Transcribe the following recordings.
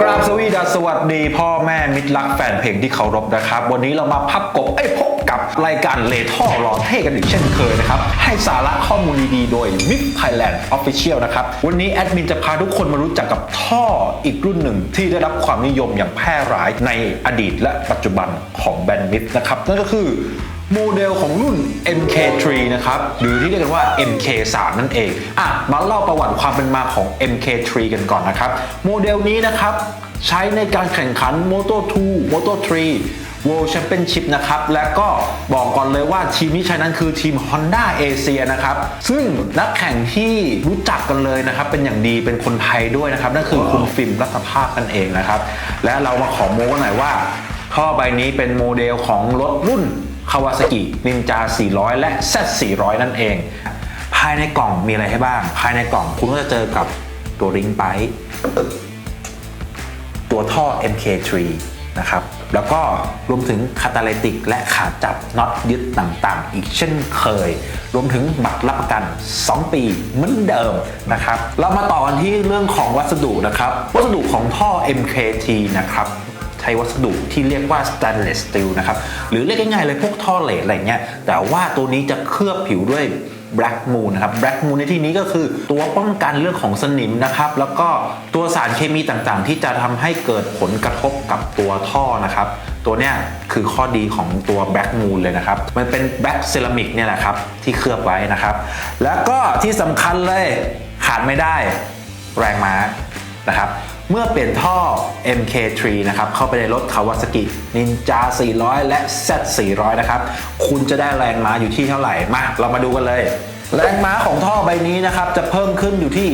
ครับสวีดัสสวัสดี พ่อแม่มิตรรักแฟนเพลงที่เคารพนะครับ วันนี้เรามาพับกบไอ้พบกับรายการเลท่อรอเท่กันอีกเช่นเคยนะครับ ให้สาระข้อมูลดีๆ โดย MIP Thailand Official นะครับ วันนี้แอดมินจะพาทุกคนมารู้จักกับท่ออีกรุ่นหนึ่งที่ได้รับความนิยมอย่างแพร่หลายในอดีตและปัจจุบันของแบรนด์มิตนะครับนั่นก็คือ โมเดลของรุ่น MK3 นะครับ หรือที่เรียกกันว่า MK3 นั่นเอง อะ มาเล่าประวัติความเป็นมาของ MK3 กันก่อนนะครับ โมเดลนี้นะครับ ใช้ในการแข่งขัน Moto2 Moto3 World Championship นะครับ และก็บอกก่อนเลยว่าทีมที่ใช้นั้นคือทีม Honda Asia นะครับ ซึ่งนักแข่งที่รู้จักกันเลยนะครับ เป็นอย่างดีเป็นคนไทยด้วยนะครับ นั่นคือคุณฟิล์มรัตภาพนั่นเองนะครับ และเรามาขอโม้กันหน่อยว่าท่อใบนี้เป็นโมเดลของรถรุ่น คาวาซากินินจา400 และ Z 400นั่นเอง ภายในกล่องมีอะไรให้บ้าง ภายในกล่องคุณก็จะเจอกับตัวริงไบตัวท่อ MK3 นะครับ แล้วก็รวมถึงคาตาลิติกและขาจับน็อตยึดต่างๆ อีกเช่นเคย รวมถึงบัตรรับประกัน 2 ปีเหมือนเดิมนะครับ เรามาต่อกันที่เรื่องของวัสดุนะครับ วัสดุของท่อ MKT นะครับ ช้วัสดุที่เรียกว่า stainless steel นะครับ หรือเรียกง่ายๆเลยพวกท่อเหลสอะไรเงี้ย แต่ว่าตัวนี้จะเคลือบผิวด้วย black moon นะครับ black moon ในที่นี้ก็คือตัวป้องกันเรื่องของสนิมนะครับ แล้วก็ตัวสารเคมีต่างๆ ที่จะทำให้เกิดผลกระทบกับตัวท่อนะครับ ตัวเนี้ยคือข้อดีของตัว black moon เลยนะครับ มันเป็น black ceramic เนี่ยแหละครับ ที่เคลือบไว้นะครับ แล้วก็ที่สำคัญเลยขาดไม่ได้แรงม้านะครับ เมื่อเปลี่ยนท่อ MK3 นะครับเข้าไปในรถ Kawasaki Ninja 400 และ Z 400นะครับ คุณจะได้แรงม้าอยู่ที่เท่าไหร่ มา เรามาดูกันเลย แรงม้าของท่อใบนี้นะครับ จะเพิ่มขึ้นอยู่ที่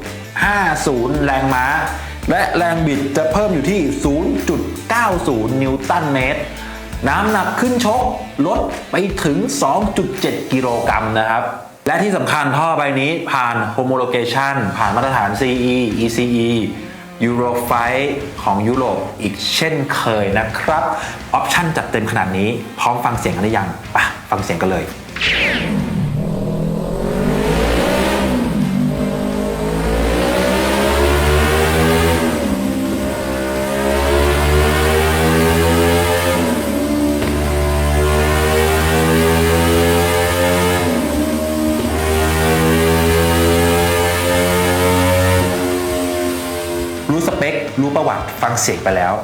0.50 แรงม้า และแรงบิดจะเพิ่มอยู่ที่ 0.90 นิวตันเมตร น้ำหนักขึ้นชกลดไปถึง 2.7 กิโลกรัมนะครับ และที่สำคัญท่อใบนี้ผ่าน homologation ผ่านมาตรฐาน CE ECE Euro 5ของยุโรปอีกเช่นเคยนะครับ ออปชั่นจัดเต็มขนาดนี้ พร้อมฟังเสียงกันหรือยังไปะฟังเสียงกันเลย เปค รู้ประวัติฟังเสียงไปแล้ว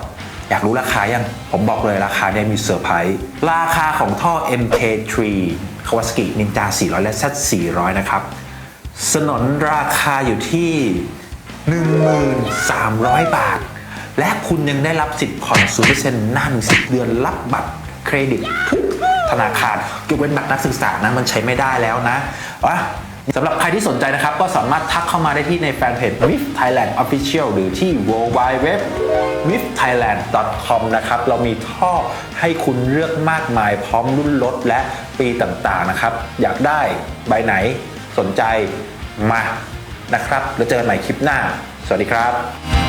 อยากรู้ราคายัง ผมบอกเลยราคาเนี่ยมีเซอร์ไพรส์ราคาของท่อ MK3 Kawasaki Ninja 400 และ Z 400 นะครับ สนนราคาอยู่ที่ 1,300 บาท และคุณยังได้รับสิทธิ์ผ่อน0%นานถึง10 เดือนรับบัตรเครดิตทุกธนาคารยกเว้นบัตรนักศึกษานะมันใช้ไม่ได้แล้วนะวะ สำหรับใครที่สนใจนะครับ ก็สามารถทักเข้ามาได้ที่ในแฟนเพจ MIF Thailand Official หรือที่ w w w m i f thailand com นะครับ เรามีท่อให้คุณเลือกมากมาย พร้อมรุ่นรถและปีต่างๆนะครับ อยากได้ใบไหนสนใจมานะครับ แล้วเจอกันใหม่คลิปหน้า สวัสดีครับ